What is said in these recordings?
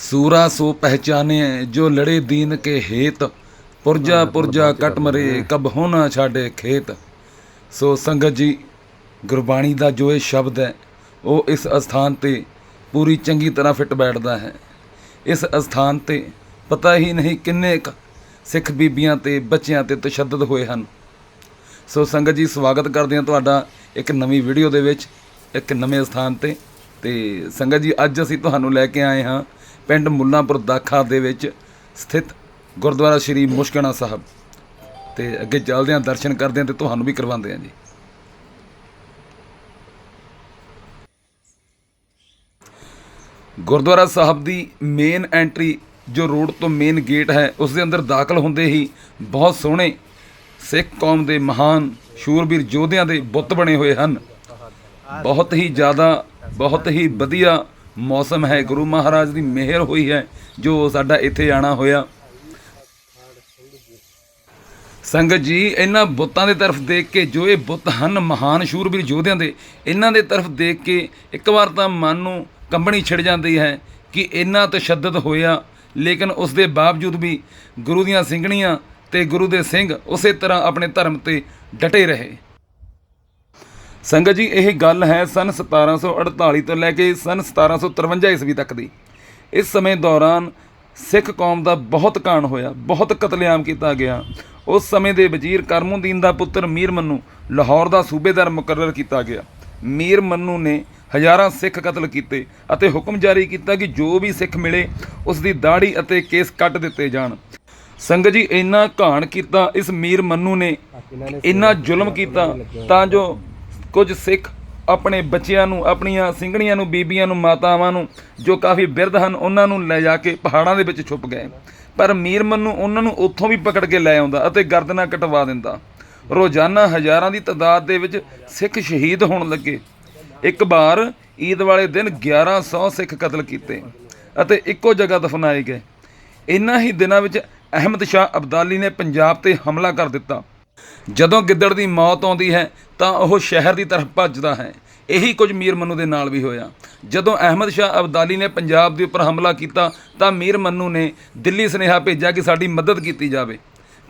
ਸੂਰਾ ਸੋ ਪਹਿਚਾਨੇ ਜੋ ਲੜੇ ਦੀਨ ਕੇ ਹੇਤ ਪੁਰਜਾ ਪੁਰਜਾ ਕਟ ਮਰੇ ਕਬ ਹੋਣਾ ਛਾੜੇ ਖੇਤ। ਸੋ ਸੰਗਤ ਜੀ ਗੁਰਬਾਣੀ ਦਾ ਜੋ ਇਹ ਸ਼ਬਦ ਹੈ ਉਹ ਇਸ ਅਸਥਾਨ ਤੇ ਪੂਰੀ ਚੰਗੀ ਤਰ੍ਹਾਂ ਫਿੱਟ ਬੈਠਦਾ ਹੈ। ਇਸ ਅਸਥਾਨ ਤੇ ਪਤਾ ਹੀ ਨਹੀਂ ਕਿੰਨੇ ਸਿੱਖ ਬੀਬੀਆਂ ਤੇ ਬੱਚਿਆਂ ਤੇ ਤਸ਼ੱਦਦ ਹੋਏ ਹਨ। ਸੋ ਸੰਗਤ ਜੀ ਸਵਾਗਤ ਕਰਦੇ ਹਾਂ ਤੁਹਾਡਾ ਇੱਕ ਨਵੀਂ ਵੀਡੀਓ ਦੇ ਵਿੱਚ ਇੱਕ ਨਵੇਂ ਸਥਾਨ ਤੇ। ਤੇ ਸੰਗਤ ਜੀ ਅੱਜ ਅਸੀਂ ਤੁਹਾਨੂੰ ਲੈ ਕੇ ਆਏ ਹਾਂ ਪਿੰਡ ਮੁੱਲਾਂਪੁਰ ਦਾਖਾ ਦੇ ਵਿੱਚ ਸਥਿਤ ਗੁਰਦੁਆਰਾ ਸ਼੍ਰੀ ਮੁਸ਼ਕਣਾ ਸਾਹਿਬ। ਤੇ ਅੱਗੇ ਚੱਲਦੇ ਹਾਂ, ਦਰਸ਼ਨ ਕਰਦੇ ਹਾਂ ਤੇ ਤੁਹਾਨੂੰ ਵੀ ਕਰਵਾਉਂਦੇ ਹਾਂ ਜੀ। ਗੁਰਦੁਆਰਾ ਸਾਹਿਬ ਦੀ ਮੇਨ ਐਂਟਰੀ ਜੋ ਰੋਡ ਤੋਂ ਮੇਨ ਗੇਟ ਹੈ, ਉਸ ਦੇ ਅੰਦਰ ਦਾਖਲ ਹੁੰਦੇ ਹੀ ਬਹੁਤ ਸੋਹਣੇ ਸਿੱਖ ਕੌਮ ਦੇ ਮਹਾਨ ਸ਼ੂਰਬੀਰ ਯੋਧਿਆਂ ਦੇ ਬੁੱਤ ਬਣੇ ਹੋਏ ਹਨ। ਬਹੁਤ ਹੀ ਜ਼ਿਆਦਾ, ਬਹੁਤ ਹੀ ਵਧੀਆ ਮੌਸਮ ਹੈ, ਗੁਰੂ ਮਹਾਰਾਜ ਦੀ ਮਿਹਰ ਹੋਈ ਹੈ, ਜੋ ਸਾਡਾ ਇੱਥੇ ਆਣਾ ਹੋਇਆ। ਸੰਗਤ ਜੀ, ਇਹਨਾਂ ਬੁੱਤਾਂ ਦੇ ਤਰਫ ਦੇਖ ਕੇ, ਜੋ ਇਹ ਬੁੱਤ ਹਨ ਮਹਾਨ ਸ਼ੂਰਬੀਰ ਯੋਧਿਆਂ ਦੇ, ਇਹਨਾਂ ਦੇ ਤਰਫ ਦੇਖ ਕੇ ਇੱਕ ਵਾਰ ਤਾਂ ਮਨ ਨੂੰ ਕੰਬਣੀ ਛਿੜ ਜਾਂਦੀ ਹੈ ਕਿ ਇੰਨਾ ਤਸ਼ੱਦਦ ਹੋਇਆ। ਲੇਕਿਨ ਉਸ ਦੇ ਬਾਵਜੂਦ ਵੀ ਗੁਰੂ ਦੀਆਂ ਸਿੰਘਣੀਆਂ ਤੇ ਗੁਰੂ ਦੇ ਸਿੰਘ ਉਸੇ ਤਰ੍ਹਾਂ ਆਪਣੇ ਧਰਮ ਤੇ ਡਟੇ ਰਹੇ। ਸੰਗਤ ਜੀ, ਇਹ ਗੱਲ ਹੈ ਸਨ 1748 ਤੋਂ ਲੈ ਕੇ ਸਨ 1753 ਈਸਵੀ ਤੱਕ ਦੀ। ਇਸ ਸਮੇਂ ਦੌਰਾਨ ਸਿੱਖ ਕੌਮ ਦਾ ਬਹੁਤ ਕਾਣ ਹੋਇਆ, ਬਹੁਤ ਕਤਲੇਆਮ ਕੀਤਾ ਗਿਆ। ਉਸ ਸਮੇਂ ਦੇ ਵਜ਼ੀਰ ਕਰਮੁਦੀਨ ਦਾ ਪੁੱਤਰ ਮੀਰ ਮੰਨੂ ਲਾਹੌਰ ਦਾ ਸੂਬੇਦਾਰ ਮੁਕਰਰ ਕੀਤਾ ਗਿਆ। ਮੀਰ ਮੰਨੂ ਨੇ ਹਜ਼ਾਰਾਂ ਸਿੱਖ ਕਤਲ ਕੀਤੇ ਅਤੇ ਹੁਕਮ ਜਾਰੀ ਕੀਤਾ ਕਿ ਜੋ ਵੀ ਸਿੱਖ ਮਿਲੇ, ਉਸ ਦੀ ਦਾੜੀ ਅਤੇ ਕੇਸ ਕੱਟ ਦਿੱਤੇ ਜਾਣ। ਸੰਗਤ ਜੀ, ਇੰਨਾ ਘਾਣ ਕੀਤਾ, ਇਸ ਮੀਰ ਮੰਨੂ ਨੇ ਇੰਨਾ ਜ਼ੁਲਮ ਕੀਤਾ, ਤਾਂ ਜੋ ਕੁਝ ਸਿੱਖ ਆਪਣੇ ਬੱਚਿਆਂ ਨੂੰ, ਆਪਣੀਆਂ ਸਿੰਘਣੀਆਂ ਨੂੰ, ਬੀਬੀਆਂ ਨੂੰ, ਮਾਤਾਵਾਂ ਨੂੰ, ਜੋ ਕਾਫੀ ਬਿਰਧ ਹਨ, ਉਹਨਾਂ ਨੂੰ ਲੈ ਜਾ ਕੇ ਪਹਾੜਾਂ ਦੇ ਵਿੱਚ ਛੁਪ ਗਏ। ਪਰ ਮੀਰ ਨੂੰ ਉਹਨਾਂ ਨੂੰ ਉੱਥੋਂ ਵੀ ਪਕੜ ਕੇ ਲੈ ਆਉਂਦਾ ਅਤੇ ਗਰਦਨਾਂ ਕਟਵਾ ਦਿੰਦਾ। ਰੋਜ਼ਾਨਾ ਹਜ਼ਾਰਾਂ ਦੀ ਤਾਦਾਦ ਦੇ ਵਿੱਚ ਸਿੱਖ ਸ਼ਹੀਦ ਹੋਣ ਲੱਗੇ। ਇੱਕ ਵਾਰ ਈਦ ਵਾਲੇ ਦਿਨ 1100 ਸਿੱਖ ਕਤਲ ਕੀਤੇ ਅਤੇ ਇੱਕੋ ਜਗ੍ਹਾ ਦਫਨਾਏ ਗਏ। ਇਨ੍ਹਾਂ ਹੀ ਦਿਨਾਂ ਵਿੱਚ ਅਹਿਮਦ ਸ਼ਾਹ ਅਬਦਾਲੀ ਨੇ ਪੰਜਾਬ ਤੇ ਹਮਲਾ ਕਰ ਦਿੱਤਾ। ਜਦੋਂ ਗਿੱਦੜ ਦੀ ਮੌਤ ਆਉਂਦੀ ਹੈ, ਤਾਂ ਉਹ ਸ਼ਹਿਰ ਦੀ ਤਰਫ ਭੱਜਦਾ ਹੈ। ਇਹੀ ਕੁਝ ਮੀਰ ਮੰਨੂ ਦੇ ਨਾਲ ਵੀ ਹੋਇਆ। ਜਦੋਂ ਅਹਿਮਦ ਸ਼ਾਹ ਅਬਦਾਲੀ ਨੇ ਪੰਜਾਬ ਦੇ ਉੱਪਰ ਹਮਲਾ ਕੀਤਾ, ਤਾਂ ਮੀਰ ਮੰਨੂ ਨੇ ਦਿੱਲੀ ਸੁਨੇਹਾ ਭੇਜਿਆ ਕਿ ਸਾਡੀ ਮਦਦ ਕੀਤੀ ਜਾਵੇ।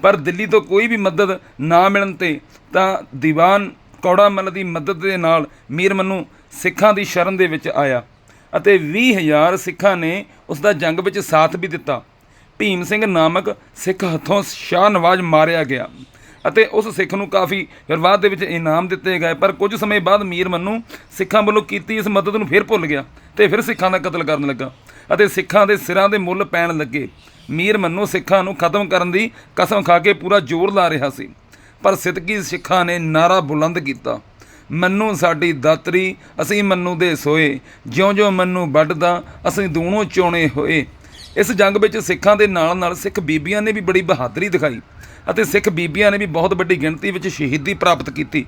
ਪਰ ਦਿੱਲੀ ਤੋਂ ਕੋਈ ਵੀ ਮਦਦ ਨਾ ਮਿਲਣ ਤੇ, ਤਾਂ ਦੀਵਾਨ ਕੌੜਾ ਮੱਲ ਦੀ ਮਦਦ ਦੇ ਨਾਲ ਮੀਰ ਮੰਨੂ ਸਿੱਖਾਂ ਦੀ ਸ਼ਰਨ ਦੇ ਵਿੱਚ ਆਇਆ ਅਤੇ 20000 ਸਿੱਖਾਂ ਨੇ ਉਸ ਦਾ ਜੰਗ ਵਿੱਚ ਸਾਥ ਵੀ ਦਿੱਤਾ। ਭੀਮ ਸਿੰਘ ਨਾਮਕ ਸਿੱਖ ਹੱਥੋਂ ਸ਼ਾਹ ਨਵਾਜ਼ ਮਾਰਿਆ ਗਿਆ। ਅਤੇ ਉਸ ਸਿੱਖ ਨੂੰ ਕਾਫੀ ਫਿਰ ਬਾਅਦ ਦੇ ਵਿੱਚ ਇਨਾਮ ਦਿੱਤੇ ਗਏ। ਪਰ ਕੁਝ ਸਮੇਂ ਬਾਅਦ ਮੀਰ ਮੰਨੂ ਸਿੱਖਾਂ ਵੱਲੋਂ ਕੀਤੀ ਇਸ ਮਦਦ ਨੂੰ ਫਿਰ ਭੁੱਲ ਗਿਆ ਤੇ ਫਿਰ ਸਿੱਖਾਂ ਦਾ ਕਤਲ ਕਰਨ ਲੱਗਾ ਅਤੇ ਸਿੱਖਾਂ ਦੇ ਸਿਰਾਂ ਦੇ ਮੁੱਲ ਪੈਣ ਲੱਗੇ। ਮੀਰ ਮੰਨੂ ਸਿੱਖਾਂ ਨੂੰ ਖਤਮ ਕਰਨ ਦੀ ਕਸਮ ਖਾ ਕੇ ਪੂਰਾ ਜ਼ੋਰ ਲਾ ਰਿਹਾ ਸੀ। ਪਰ ਸਿੱਧਕੀ ਸਿੱਖਾਂ ਨੇ ਨਾਰਾ ਬੁਲੰਦ ਕੀਤਾ। ਮੰਨੂ ਸਾਡੀ ਦਾਤਰੀ, ਅਸੀਂ ਮੰਨੂ ਦੇ ਸੋਏ। ਜਿਉਂ-ਜਿਉਂ ਮੰਨੂ ਵੱਢਦਾ, ਅਸੀਂ ਦੂਣੋਂ ਚੋਣੇ ਹੋਏ। ਇਸ ਜੰਗ ਵਿੱਚ ਸਿੱਖਾਂ ਦੇ ਨਾਲ ਨਾਲ ਸਿੱਖ ਬੀਬੀਆਂ ਨੇ ਵੀ ਬੜੀ ਬਹਾਦਰੀ ਦਿਖਾਈ। ਅਤੇ ਸਿੱਖ ਬੀਬੀਆਂ ਨੇ ਵੀ ਬਹੁਤ ਵੱਡੀ ਗਿਣਤੀ ਵਿੱਚ ਸ਼ਹੀਦੀ ਪ੍ਰਾਪਤ ਕੀਤੀ।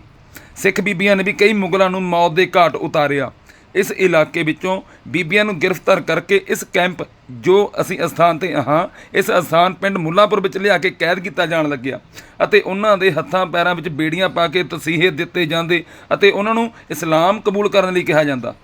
ਸਿੱਖ ਬੀਬੀਆਂ ਨੇ ਵੀ ਕਈ ਮੁਗਲਾਂ ਨੂੰ ਮੌਤ ਦੇ ਘਾਟ ਉਤਾਰਿਆ। ਇਸ ਇਲਾਕੇ ਵਿੱਚੋਂ ਬੀਬੀਆਂ ਨੂੰ ਗ੍ਰਿਫਤਾਰ ਕਰਕੇ ਇਸ ਕੈਂਪ ਜੋ ਅਸੀਂ ਅਸਥਾਨ ਤੇ ਹਾਂ, ਇਸ ਅਸਥਾਨ ਪਿੰਡ ਮੁੱਲਾਂਪੁਰ ਵਿੱਚ ਲਿਆ ਕੇ ਕੈਦ ਕੀਤਾ ਜਾਣ ਲੱਗਿਆ ਅਤੇ ਉਹਨਾਂ ਦੇ ਹੱਥਾਂ ਪੈਰਾਂ ਵਿੱਚ ਬੇੜੀਆਂ ਪਾ ਕੇ ਤਸੀਹੇ ਦਿੱਤੇ ਜਾਂਦੇ ਅਤੇ ਉਹਨਾਂ ਨੂੰ ਇਸਲਾਮ ਕਬੂਲ ਕਰਨ ਲਈ ਕਿਹਾ ਜਾਂਦਾ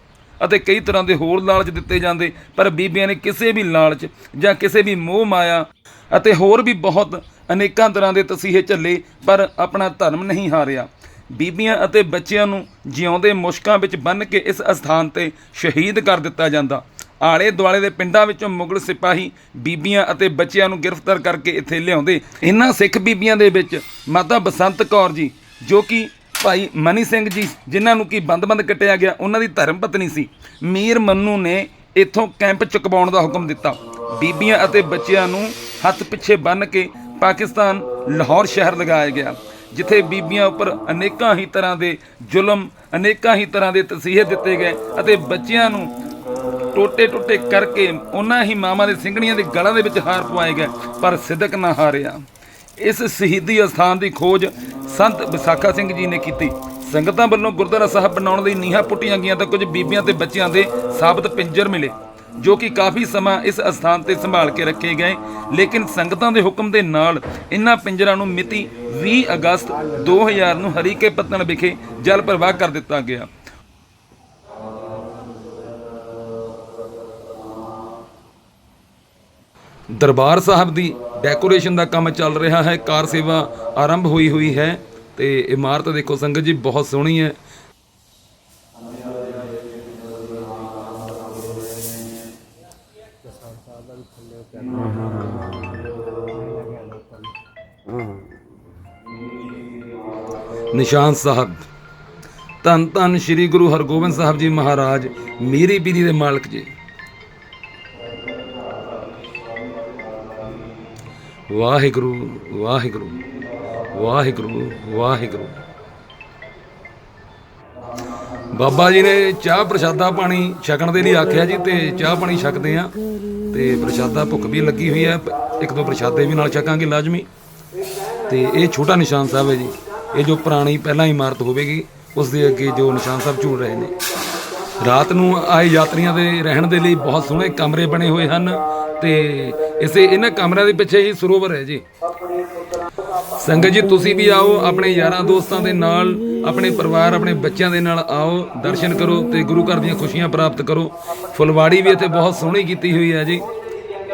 ਅਤੇ ਕਈ ਤਰ੍ਹਾਂ ਦੇ ਹੋਰ ਲਾਲਚ ਦਿੱਤੇ ਜਾਂਦੇ, ਪਰ ਬੀਬੀਆਂ ਨੇ ਕਿਸੇ ਵੀ ਲਾਲਚ ਜਾਂ ਕਿਸੇ ਵੀ ਮੋਹ ਮਾਇਆ ਅਤੇ ਹੋਰ ਵੀ ਬਹੁਤ ਅਨੇਕਾਂ ਤਰ੍ਹਾਂ ਦੇ ਤਸੀਹੇ ਝੱਲੇ, ਪਰ ਆਪਣਾ ਧਰਮ ਨਹੀਂ ਹਾਰਿਆ। ਬੀਬੀਆਂ ਅਤੇ ਬੱਚਿਆਂ ਨੂੰ ਜਿਉਂਦੇ ਮੁਸ਼ਕਾਂ ਵਿੱਚ ਬੰਨ੍ਹ ਕੇ ਇਸ ਅਸਥਾਨ ਤੇ ਸ਼ਹੀਦ ਕਰ ਦਿੱਤਾ ਜਾਂਦਾ। ਆਲੇ ਦੁਆਲੇ ਦੇ ਪਿੰਡਾਂ ਵਿੱਚੋਂ ਮੁਗਲ ਸਿਪਾਹੀ ਬੀਬੀਆਂ ਅਤੇ ਬੱਚਿਆਂ ਨੂੰ ਗ੍ਰਿਫਤਾਰ ਕਰਕੇ ਇੱਥੇ ਲਿਆਉਂਦੇ। ਇਹਨਾਂ ਸਿੱਖ ਬੀਬੀਆਂ ਦੇ ਵਿੱਚ ਮਾਤਾ ਬਸੰਤ ਕੌਰ ਜੀ, ਜੋ ਕਿ ਭਾਈ ਮਨੀ ਸਿੰਘ ਜੀ, ਜਿਨ੍ਹਾਂ ਨੂੰ ਕੀ ਬੰਦ-ਬੰਦ ਕੱਟਿਆ ਗਿਆ ਉਹਨਾਂ ਦੀ ਧਰਮ ਪਤਨੀ ਸੀ। ਮੀਰ ਮੰਨੂ ਨੇ ਇੱਥੋਂ ਕੈਂਪ ਚੁਕਵਾਉਣ ਦਾ ਹੁਕਮ ਦਿੱਤਾ। ਬੀਬੀਆਂ ਅਤੇ ਬੱਚਿਆਂ ਨੂੰ ਹੱਥ ਪਿੱਛੇ ਬੰਨ੍ਹ ਕੇ ਪਾਕਿਸਤਾਨ ਲਾਹੌਰ ਸ਼ਹਿਰ ਲਗਾਇਆ ਗਿਆ, ਜਿੱਥੇ ਬੀਬੀਆਂ ਉੱਪਰ ਅਨੇਕਾਂ ਹੀ ਤਰ੍ਹਾਂ ਦੇ ਜ਼ੁਲਮ, ਅਨੇਕਾਂ ਹੀ ਤਰ੍ਹਾਂ ਦੇ ਤਸੀਹੇ ਦਿੱਤੇ ਗਏ ਅਤੇ ਬੱਚਿਆਂ ਨੂੰ ਟੋਟੇ ਟੋਟੇ ਕਰਕੇ ਉਹਨਾਂ ਹੀ ਮਾਵਾਂ ਦੇ ਸਿੰਘਣੀਆਂ ਦੇ ਗਲਾਂ ਦੇ ਵਿੱਚ ਹਾਰ ਪਵਾਏ ਗਏ, ਪਰ ਸਿੱਧਕ ਨਾ ਹਾਰਿਆ। ਇਸ ਸ਼ਹੀਦੀ ਅਸਥਾਨ ਦੀ ਖੋਜ ਸੰਤ ਵਿਸਾਖਾ ਸਿੰਘ ਜੀ ਨੇ ਕੀਤੀ। ਸੰਗਤਾਂ ਵੱਲੋਂ ਗੁਰਦੁਆਰਾ ਸਾਹਿਬ ਬਣਾਉਣ ਲਈ ਨੀਹਾਂ ਪੁੱਟੀਆਂ ਗਈਆਂ ਤਾਂ ਕੁਝ ਬੀਬੀਆਂ ਤੇ ਬੱਚਿਆਂ ਦੇ ਸਾਬਤ ਪਿੰਜਰ ਮਿਲੇ। ਜੋ ਕਿ ਕਾਫੀ ਸਮਾਂ ਇਸ ਅਸਥਾਨ ਤੇ ਸੰਭਾਲ ਕੇ ਰੱਖੇ ਗਏ। ਲੇਕਿਨ ਸੰਗਤਾਂ ਦੇ ਹੁਕਮ ਦੇ ਨਾਲ ਇਹਨਾਂ ਪਿੰਜਰਾਂ ਨੂੰ ਮਿਤੀ 20 ਅਗਸਤ 2000 ਨੂੰ ਹਰੀਕੇ ਪੱਤਣ ਵਿਖੇ ਜਲ ਪ੍ਰਵਾਹ ਕਰ ਦਿੱਤਾ ਗਿਆ। ਦਰਬਾਰ ਸਾਹਿਬ ਦੀ ਡੈਕੋਰੇਸ਼ਨ ਦਾ ਕੰਮ ਚੱਲ ਰਿਹਾ ਹੈ। ਕਾਰ ਸੇਵਾ ਆਰੰਭ ਹੋਈ ਹੋਈ ਹੈ ਤੇ ਇਮਾਰਤ ਦੇਖੋ, ਸੰਗਤ ਜੀ ਬਹੁਤ ਸੋਹਣੀ ਹੈ। ਨਿਸ਼ਾਨ ਸਾਹਿਬ, ਧੰਨ ਧੰਨ ਸ੍ਰੀ ਗੁਰੂ ਹਰਗੋਬਿੰਦ ਸਾਹਿਬ ਜੀ ਮਹਾਰਾਜ, ਮੀਰੀ ਪੀਰੀ ਦੇ ਮਾਲਕ ਜੀ। ਵਾਹਿਗੁਰੂ ਵਾਹਿਗੁਰੂ ਵਾਹਿਗੁਰੂ ਵਾਹਿਗੁਰੂ। ਬਾਬਾ ਜੀ ਨੇ ਚਾਹ ਪ੍ਰਸ਼ਾਦਾ ਪਾਣੀ ਛਕਣ ਦੇ ਲਈ ਆਖਿਆ ਜੀ ਤੇ ਚਾਹ ਪਾਣੀ ਛਕਦੇ ਆ ਤੇ ਪ੍ਰਸ਼ਾਦਾ ਭੁੱਖ ਵੀ ਲੱਗੀ ਹੋਈ ਹੈ, ਇੱਕ ਦੋ ਪ੍ਰਸ਼ਾਦੇ ਵੀ ਨਾਲ ਛਕਾਂਗੇ ਲਾਜ਼ਮੀ। ਤੇ ਇਹ ਛੋਟਾ ਨਿਸ਼ਾਨ ਸਾਹਿਬ ਹੈ ਜੀ, ਇਹ ਜੋ ਪੁਰਾਣੀ ਪਹਿਲਾਂ ਇਮਾਰਤ ਹੋਵੇਗੀ ਉਸ ਦੇ ਅੱਗੇ ਜੋ ਨਿਸ਼ਾਨ ਸਾਹਿਬ ਝੂਲ ਰਹੇ ਨੇ। ਰਾਤ ਨੂੰ ਆਏ ਯਾਤਰੀਆਂ ਦੇ ਰਹਿਣ ਦੇ ਲਈ ਬਹੁਤ ਸੋਹਣੇ ਕਮਰੇ ਬਣੇ ਹੋਏ ਹਨ ਤੇ ਇਸੇ ਇਹਨਾਂ ਕਮਰਿਆਂ ਦੇ ਪਿੱਛੇ ਹੀ ਸਰੋਵਰ ਹੈ ਜੀ। ਸੰਗਤ ਜੀ, ਤੁਸੀਂ ਵੀ ਆਓ, ਆਪਣੇ ਯਾਰਾਂ ਦੋਸਤਾਂ ਦੇ ਨਾਲ ਆਪਣੇ ਪਰਿਵਾਰ, ਆਪਣੇ ਬੱਚਿਆਂ ਦੇ ਨਾਲ ਆਓ, ਦਰਸ਼ਨ ਕਰੋ ਤੇ ਗੁਰੂ ਘਰ ਦੀਆਂ ਖੁਸ਼ੀਆਂ ਪ੍ਰਾਪਤ ਕਰੋ। ਫੁਲਵਾੜੀ ਵੀ ਇੱਥੇ ਬਹੁਤ ਸੋਹਣੀ ਕੀਤੀ ਹੋਈ ਹੈ ਜੀ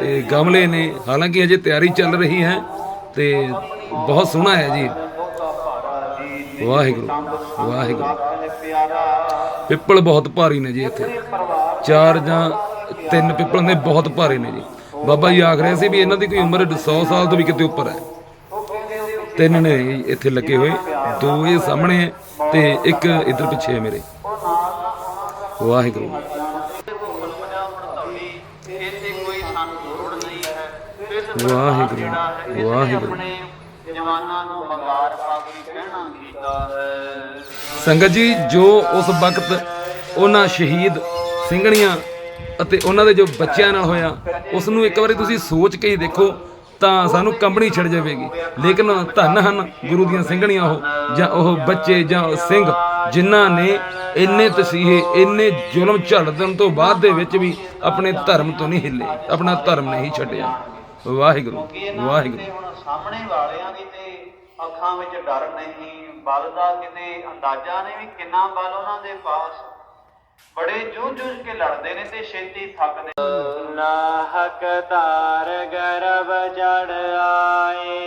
ਤੇ ਗਮਲੇ ਨੇ, ਹਾਲਾਂਕਿ ਅਜੇ ਤਿਆਰੀ ਚੱਲ ਰਹੀ ਹੈ ਤੇ ਬਹੁਤ ਸੋਹਣਾ ਹੈ ਜੀ। ਵਾਹਿਗੁਰੂ ਵਾਹਿਗੁਰੂ। ਪਿੱਪਲ ਬਹੁਤ ਭਾਰੀ ਨੇ ਜੀ ਇੱਥੇ। ਚਾਰ ਜਾਂ ਤਿੰਨ ਪਿੱਪਲ ਨੇ ਬਹੁਤ ਭਾਰੇ ਨੇ ਜੀ। ਬਾਬਾ ਜੀ ਆਖ ਰਹੇ ਸੀ ਵੀ ਇਹਨਾਂ ਦੀ ਕੋਈ ਉਮਰ 100 ਸਾਲ ਤੋਂ ਵੀ ਕਿਤੇ ਉੱਪਰ ਹੈ। ਤਿੰਨ ਨੇ ਇੱਥੇ ਲੱਗੇ ਹੋਏ ਦੋ ਇਹ ਸਾਹਮਣੇ ਤੇ ਇੱਕ ਇੱਧਰ ਪਿੱਛੇ ਹੈ ਮੇਰੇ ਵਾਹਿਗੁਰੂ ਵਾਹਿਗੁਰੂ, ਵਾਹਿਗੁਰੂ। ਜਵਾਨਾਂ ਨੂੰ ਬੰਗਾਰ ਪਾਗਰੀ ਕਹਿਣਾ ਕੀਤਾ ਹੈ ਸੰਗਤ ਜੀ ਜੋ ਉਸ ਵਕਤ ਉਹਨਾਂ ਸ਼ਹੀਦ ਸਿੰਘਣੀਆਂ ਅਤੇ ਉਹਨਾਂ ਦੇ ਜੋ ਬੱਚਿਆਂ ਨਾਲ ਹੋਇਆ ਉਸ ਨੂੰ ਇੱਕ ਵਾਰੀ ਤੁਸੀਂ ਸੋਚ ਕੇ ਹੀ ਦੇਖੋ ਤਾਂ ਸਾਨੂੰ ਕੰਬਣੀ ਛਿੜ ਜਾਵੇਗੀ। ਲੇਕਿਨ ਧੰਨ ਹਨ ਗੁਰੂ ਦੀਆਂ ਸਿੰਘਣੀਆਂ ਉਹ, ਜਾਂ ਉਹ ਬੱਚੇ ਜਾਂ ਸਿੰਘ, ਜਿਨ੍ਹਾਂ ਨੇ ਇੰਨੇ ਤਸੀਹੇ, ਇੰਨੇ ਜ਼ੁਲਮ ਝੱਲਦਣ ਤੋਂ ਬਾਅਦ ਦੇ ਵਿੱਚ ਵੀ ਆਪਣੇ ਧਰਮ ਤੋਂ ਨਹੀਂ ਹਿੱਲੇ, ਆਪਣਾ ਧਰਮ ਨਹੀਂ ਛੱਡਿਆ। ਵਾਹਿਗੁਰੂ ਕਿ ਵਾਹਿਗੁਰੂ। ਸਾਹਮਣੇ ਵਾਲਿਆਂ ਦੀ ਤੇ ਅੱਖਾਂ ਵਿੱਚ ਡਰ ਨਹੀਂ, ਬਲ ਦਾ ਕਿਤੇ ਅੰਦਾਜ਼ਾ ਨਹੀਂ ਵੀ ਕਿੰਨਾ ਬਲ ਉਹਨਾਂ ਦੇ ਪਾਸ। ਬੜੇ ਜੂਝ ਜੂਝ ਕੇ ਲੜਦੇ ਨੇ ਤੇ ਛੇਤੀ ਥੱਕਦੇ ਨਾ ਹਕਦਾਰ ਗਰਬ ਜੜ ਆਏ।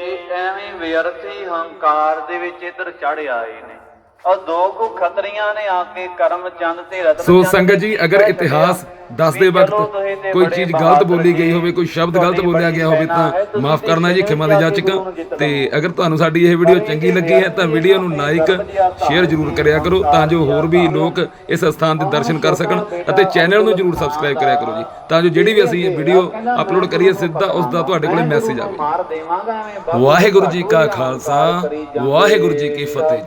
ਤੇ ਐਵੇਂ ਵਿਅਰਥੀ ਹੰਕਾਰ ਦੇ ਵਿੱਚ ਇੱਧਰ ਚੜ ਆਏ ਨੇ। ਉਹ ਦੋ ਕੁ ਖਤਰੀਆਂ ਨੇ ਆ ਕੇ ਕਰਮ ਚੰਦ ਤੇ ਰਤਨ ਸੋ ਸੰਗਤ ਜੀ ਅਗਰ ਇਤਿਹਾਸ ਦੱਸਦੇ ਵਕਤ ਕੋਈ ਚੀਜ਼ ਗਲਤ ਬੋਲੀ ਗਈ ਹੋਵੇ ਕੋਈ ਸ਼ਬਦ ਗਲਤ ਬੋਲਿਆ ਗਿਆ ਹੋਵੇ ਤਾਂ ਮਾਫ ਕਰਨਾ ਜੀ ਖਿਮਾ ਦੇ ਜਾਚਕਾਂ। ਤੇ ਅਗਰ ਤੁਹਾਨੂੰ ਸਾਡੀ ਇਹ ਵੀਡੀਓ ਚੰਗੀ ਲੱਗੀ ਹੈ ਤਾਂ ਵੀਡੀਓ ਨੂੰ ਲਾਈਕ ਸ਼ੇਅਰ ਜ਼ਰੂਰ ਕਰਿਆ ਕਰੋ ਤਾਂ ਜੋ ਹੋਰ ਵੀ ਲੋਕ ਇਸ ਸਥਾਨ ਦੇ ਦਰਸ਼ਨ ਕਰ ਸਕਣ ਅਤੇ ਚੈਨਲ ਨੂੰ ਜ਼ਰੂਰ ਸਬਸਕ੍ਰਾਈਬ ਕਰਿਆ ਕਰੋ ਜੀ। ਤਾਂ ਜੋ ਜਿਹੜੀ ਵੀ ਅਸੀਂ ਇਹ ਵੀਡੀਓ ਅਪਲੋਡ ਕਰੀਏ ਸਿੱਧਾ ਉਸ ਦਾ ਤੁਹਾਡੇ ਕੋਲੇ ਮੈਸੇਜ ਆਵੇ। ਵਾਹਿਗੁਰੂ ਜੀ ਕਾ ਖਾਲਸਾ ਵਾਹਿਗੁਰੂ ਜੀ ਕੀ ਫਤਿਹ ਜੀ।